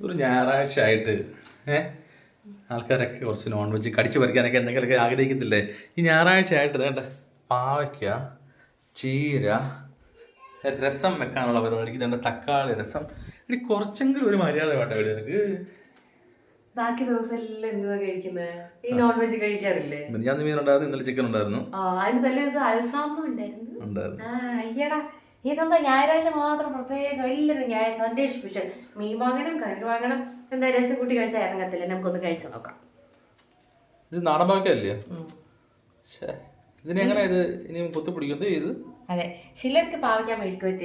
ഒരു ഞായറാഴ്ച ആയിട്ട് ഏഹ് ആൾക്കാരൊക്കെ കുറച്ച് നോൺ വെജ് കടിച്ചു പറിക്കാനൊക്കെ എന്തെങ്കിലുമൊക്കെ ആഗ്രഹിക്കത്തില്ലേ ഈ ഞായറാഴ്ച ആയിട്ട് വേണ്ട പാവയ്ക്ക ചീര രസം വെക്കാനുള്ള പരിപാടിക്ക് വേണ്ട തക്കാളി രസം. ഇനി കുറച്ചെങ്കിലും ഒരു മര്യാദ വേണ്ട ഇവിടെ എനിക്ക് ബാക്കി ദിവസം എല്ലാം എന്തുവാ കഴിക്കുന്നത് ഈ നോൺ വെജ് കഴിക്കാറില്ലേ? ഞാൻ മീൻ ഉണ്ടായിരുന്നു ഇന്നലെ ചിക്കൻ ഉണ്ടായിരുന്നു. ആ അതിന് തലേ ദിവസം അൽഫാമും ഉണ്ടായിരുന്നു. ഉണ്ടായിരുന്നു. അയ്യടാ. ഇതെന്താ ഞായറാഴ്ച മാത്രം പ്രത്യേകം എല്ലാവരും ഞായറാഴ്ച സൺഡേ സ്പെഷ്യൽ മീൻ വാങ്ങണം കറി വാങ്ങണം. എന്താ രസം? കൂട്ടി കഴിച്ചാൽ ഇറങ്ങത്തില്ല? നമുക്കൊന്ന് കഴിച്ചു നോക്കാം. ഇത് നാടൻ പാവയ്ക്കല്ലേ ശേ ഇതിനെങ്ങനെ ഇത്? ഇനി കുത്തി പിടിക്കുന്നത് ഇത് അതെ. ചിലർക്ക് പാവയ്ക്കാൻ മെഴുക്കുവറ്റ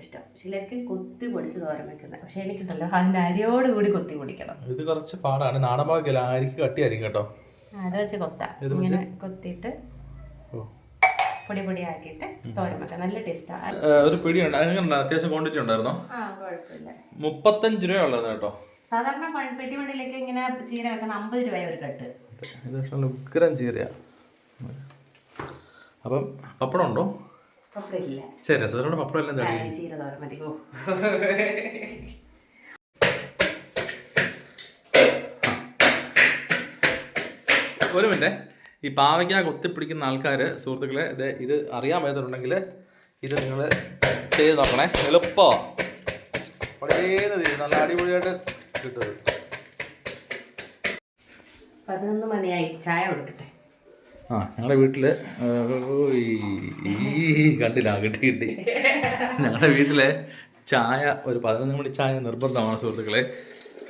ഇഷ്ടം. ചിലർക്ക് കൊത്തി പൊടിച്ച് തോരൻ വെക്കുന്നത് പക്ഷെ എനിക്കുണ്ടല്ലോ അതിന്റെ അരിയോട് കൂടി കൊത്തി പൊടിക്കണം. ഇത് കുറച്ച് പാടാണ്. നാടൻ പാവയ്ക്കല്ല അരിക്ക് കട്ടിയായിരിക്കും കേട്ടോ. അത് വെച്ച് കൊത്താം. ഇങ്ങനെ കൊത്തിയിട്ട് ഓ. പൊടി പൊടി ആക്കിയിട്ട് തോരൻ വെക്കാം നല്ല ടേസ്റ്റാണ് ഒരു പിടിയുണ്ട്. അത്യാവശ്യം ക്വാണ്ടിറ്റി ഉണ്ടായിരുന്നോ? മുപ്പത്തഞ്ച് രൂപ ഉള്ളത് കേട്ടോ. സാധാരണ പെട്ടി പെട്ടിവണ്ടിയിലേക്ക് ഇങ്ങനെ ചീര വെക്കുന്ന അമ്പത് രൂപ ഒരു കട്ട്. ഉഗ്രം ചീരയാ. അപ്പം പപ്പടം ഉണ്ടോ? ശരി രസത്തിനോട് പപ്പടം എല്ലാം ചീര തോരൻ മതി. ഒരു മിനിറ്റ്. ഈ പാവയ്ക്ക കൊത്തിപ്പിടിക്കുന്ന ആൾക്കാർ സുഹൃത്തുക്കളെ ഇത് ഇത് അറിയാൻ പറ്റുന്നുണ്ടെങ്കിൽ ഇത് നിങ്ങൾ ചെയ്ത് നോക്കണേ. എളുപ്പമാണ് വളരെ തീരും നല്ല അടിപൊളിയായിട്ട് കിട്ടുന്നത് പതിനൊന്ന് മണിയായി. ചായ കൊടുക്കട്ടെ? ആ ഞങ്ങളുടെ വീട്ടിൽ ഈ കണ്ടില്ല കിട്ടി കിട്ടി. ഞങ്ങളുടെ വീട്ടിലെ ചായ ഒരു പതിനൊന്ന് മണി ചായ നിർബന്ധമാണ് സുഹൃത്തുക്കളെ.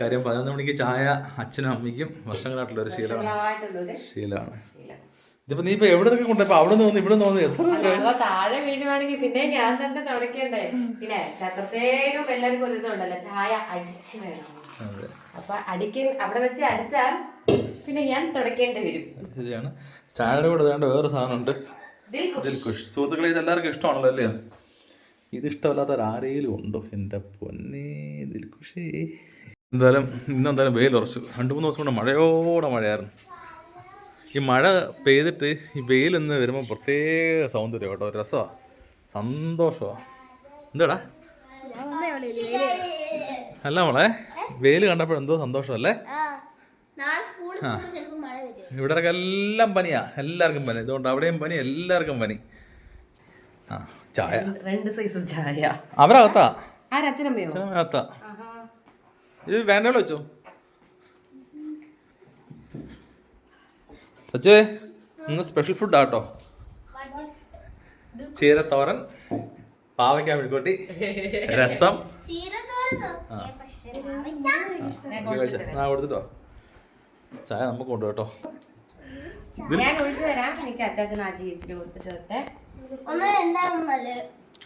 കാര്യം പതിനൊന്ന് മണിക്ക് ചായ അച്ഛനും അമ്മയ്ക്കും വർഷങ്ങളായിട്ടുള്ള ഒരു ശീലമാണ്. ഇതിപ്പോ നീ ഇപ്പൊ എവിടെ നിന്നൊക്കെ കൊണ്ടുപോയി? അവിടെ നിന്ന് ഇവിടെ നിന്ന് എത്ര താഴെ വീഴുവാണെങ്കിൽ പിന്നെ ഞാൻ തന്നെ തുടക്കണ്ടേ പിന്നെ പ്രത്യേകം എല്ലാവർക്കും ഒരു ഇതുണ്ടല്ലോ ചായ അടിച്ചു വേണം. അപ്പൊ അടിക്ക അവിടെ വെച്ച് അടിച്ചാൽ പിന്നെ ഞാൻ തുടക്കേണ്ടി വരും. ശരിയാണ്. ചായയുടെ കൂടെ വേണ്ട വേറെ സാധനമുണ്ട്. സുഹൃത്തുക്കളെ ഇത് എല്ലാവർക്കും ഇഷ്ടമാണല്ലോ അല്ലേ? ഇത് ഇഷ്ടമല്ലാത്തവർ ആരെങ്കിലും ഉണ്ടോ? എന്റെ പൊന്നേ കുഷേ എന്തായാലും ഇന്നെന്തായാലും വെയിൽ ഉറച്ചു. രണ്ട് മൂന്ന് ദിവസം കൊണ്ട് മഴയോടെ മഴയായിരുന്നു. ഈ മഴ പെയ്തിട്ട് ഈ വെയിലൊന്ന് വരുമ്പോൾ പ്രത്യേക സൗന്ദര്യം കേട്ടോ. രസമാണ് സന്തോഷമാണ് എന്താടാ? അല്ല മോളെ വെയിൽ കണ്ടപ്പോൾ എന്തോ സന്തോഷമല്ലേ? ആ ഇവിടെ എല്ലാം പനിയാ. എല്ലാവർക്കും പനി. ഇതുകൊണ്ട് അവിടെയും പനി എല്ലാവർക്കും പനി. ആ ചായ. രണ്ട് സൈസ് ചായ. അവരകത്താ? ആരച്ഛനമ്മയോ അകത്താ ഇത് വേണ്ടോ വെച്ചോ. സച്ചേ ഇന്ന് സ്പെഷ്യൽ ഫുഡ് ആട്ടോ ചീരത്തോരൻ പാവയ്ക്ക മെഴുക്കോട്ടി രസം. ആ. കൊടുത്തിട്ടോ. ചായ നമുക്ക് കൊണ്ടു കേട്ടോ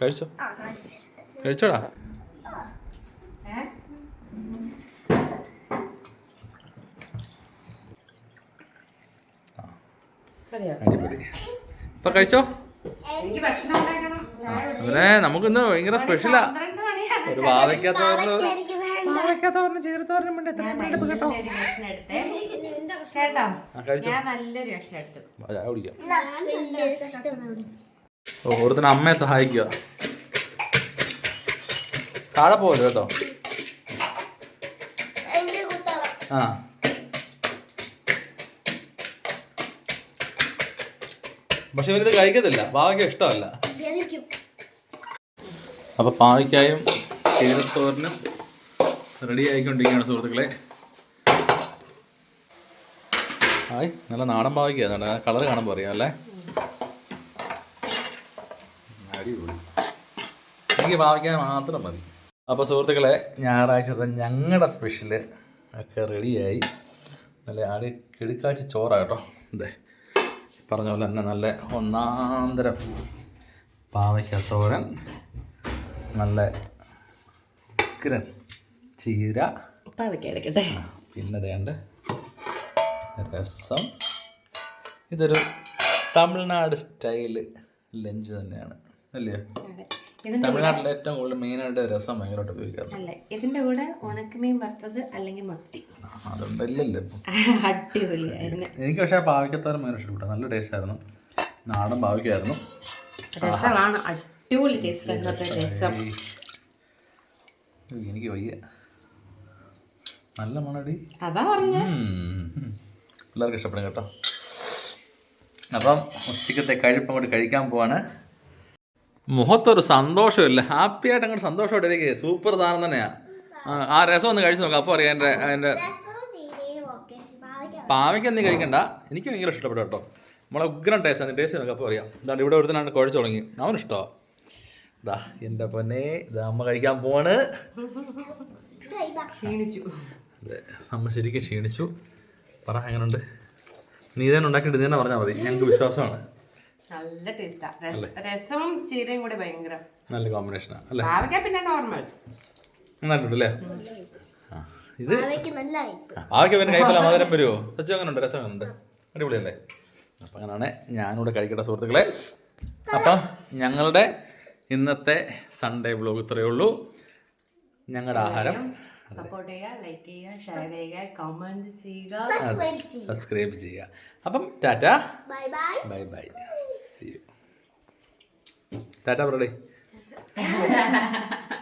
കഴിച്ചോ? കഴിച്ചോടാ? അടിപൊളി. ഇപ്പൊ കഴിച്ചോ? അങ്ങനെ നമുക്ക് ഇന്ന് ഭയങ്കര സ്പെഷ്യലാ ഒരു പാവയ്ക്കാത്തോരന് എനിക്ക് ചേർത്തവരുടെ മുന്നേ എത്ര വേണ്ടത് കേട്ടോ? ഓരോരുത്തരും അമ്മയെ സഹായിക്കുക. താഴെ പോകല്ലോ കേട്ടോ എനിക്ക് കുത്തണം ആ. പക്ഷെ ഇവനിത് കഴിക്കത്തില്ല. പാവയ്ക്ക ഇഷ്ടമല്ല. അപ്പൊ അപ്പോൾ പാവയ്ക്കായും ചീരത്തോരനും റെഡി ആയിക്കൊണ്ടിരിക്കുകയാണ് സുഹൃത്തുക്കളെ. ആയി നല്ല നാടൻ പാവയ്ക്കാണ് കളർ കാണുമ്പോൾ അറിയാം അല്ലേ? എനിക്ക് പാവയ്ക്കാൻ മാത്രം മതി. അപ്പോൾ സുഹൃത്തുക്കളെ ഞായറാഴ്ചത്തെ ഞങ്ങളുടെ സ്പെഷ്യൽ ഒക്കെ റെഡിയായി നല്ല അടി കിടുക്കാച്ചി ചോറാണ് കേട്ടോ അതെ പറഞ്ഞ പോലെ തന്നെ നല്ല ഒന്നാന്തരം പാവയ്ക്ക തോരൻ നല്ല ഉക്കിരൻ ചീര. പാവയ്ക്കെടുക്കട്ടെ എടുക്കട്ടെ. പിന്നെ വേണ്ട രസം. ഇതൊരു തമിഴ്നാട് സ്റ്റൈൽ ലഞ്ച് തന്നെയാണ് അല്ലേ? അതെ. ഇതിന്റെ തമിഴ്നാട്ടിൽ ഏറ്റവും കൂടുതൽ മെയിനായിട്ട് രസം ഭയങ്കരമായിട്ട് ഉപയോഗിക്കാറുണ്ട്. അല്ലേ ഇതിന്റെ കൂടെ ഉണക്കമീൻ വറുത്തത് അല്ലെങ്കിൽ മത്തി. അതുണ്ടല്ലോ അടിപൊളിയായിരുന്നു. എനിക്ക് പക്ഷേ ആ പാവയ്ക്കത്തോരം ഭയങ്കര ഇഷ്ടപ്പെട്ടു. നല്ല ടേസ്റ്റ് ആയിരുന്നു. നാടൻ പാവയ്ക്കായിരുന്നു. രസമാണ്. അടിപൊളി ടേസ്റ്റ് ഇന്നത്തെ രസം. എനിക്ക് വയ്യ. നല്ല മണടി. അതാ പറഞ്ഞ. എല്ലാവർക്കും ഇഷ്ടപ്പെടും കേട്ടോ. അപ്പം ഉച്ചക്കത്തെ കഴിപ്പ് അങ്ങോട്ട് കഴിക്കാൻ പോവാണ്. മുഖത്തൊരു സന്തോഷമില്ല. ഹാപ്പി ആയിട്ട് അങ്ങോട്ട് സന്തോഷമായിട്ട് ഇരിക്കുക സൂപ്പർ സാധനം തന്നെയാ. ആ, രസം ഒന്ന് കഴിച്ചു നോക്കാം. അപ്പോൾ അറിയാം എന്റെ എന്റെ പാവയ്ക്കൊന്നും കഴിക്കണ്ട. എനിക്ക് ഭയങ്കര ഇഷ്ടപ്പെട്ടു കേട്ടോ. നമ്മളെ ഉഗ്രം ടേസ്റ്റ് ആണ്. ടേസ്റ്റ് നോക്കാം അപ്പോൾ അറിയാം. ഇതാണ്ട് ഇവിടെ ഒരുത്തനാണ് കുഴച്ച് തുടങ്ങി. അവൻ ഇഷ്ടമാണ് ഇതാ എന്റെ പൊന്നെ ഇതാ അമ്മ കഴിക്കാൻ പോവാണ്. ക്ഷീണിച്ചു. അതെ അമ്മ ശരിക്കും ക്ഷീണിച്ചു. പറ എങ്ങനെയുണ്ട് നീ തന്നെ ഉണ്ടാക്കിയിട്ട് നീ തന്നെ പറഞ്ഞാൽ മതി. ഞങ്ങൾക്ക് വിശ്വാസമാണ്. നല്ല ടേസ്റ്റാ രസവും ചീരയും കൂടെ ഭയങ്കര. നല്ല കോമ്പിനേഷനാണ് അല്ലേ? പാവയ്ക്ക പിന്നെ നോർമൽ നന്നായിട്ടുണ്ട് അല്ലേ? ആ ഇത്? പാവയ്ക്ക് നല്ല കഴിക്കും ആ, പാവയ്ക്ക് പിന്നെ കൈപ്പല്ല മധുരം വരുമോ സച്ചു അങ്ങനെ ഉണ്ട് രസം അങ്ങനെ ഉണ്ട് അടിപൊളിയല്ലേ? അപ്പം അങ്ങനെയാണ് ഞാനിവിടെ കഴിക്കട്ടെ സുഹൃത്തുക്കളെ. അപ്പം ഞങ്ങളുടെ ഇന്നത്തെ സൺഡേ വ്ലോഗ് ഇത്രയേ ഉള്ളൂ. ഞങ്ങളുടെ ആഹാരം. സപ്പോർട്ട് ചെയ്യുക ലൈക്ക് ചെയ്യുക ഷെയർ ചെയ്യുക കമന്റ് ചെയ്യുക. സബ്സ്ക്രൈബ് ചെയ്യും സബ്സ്ക്രൈബ് ചെയ്യുക. അപ്പം tata? Bye bye bye bye see you tata പറയടേ.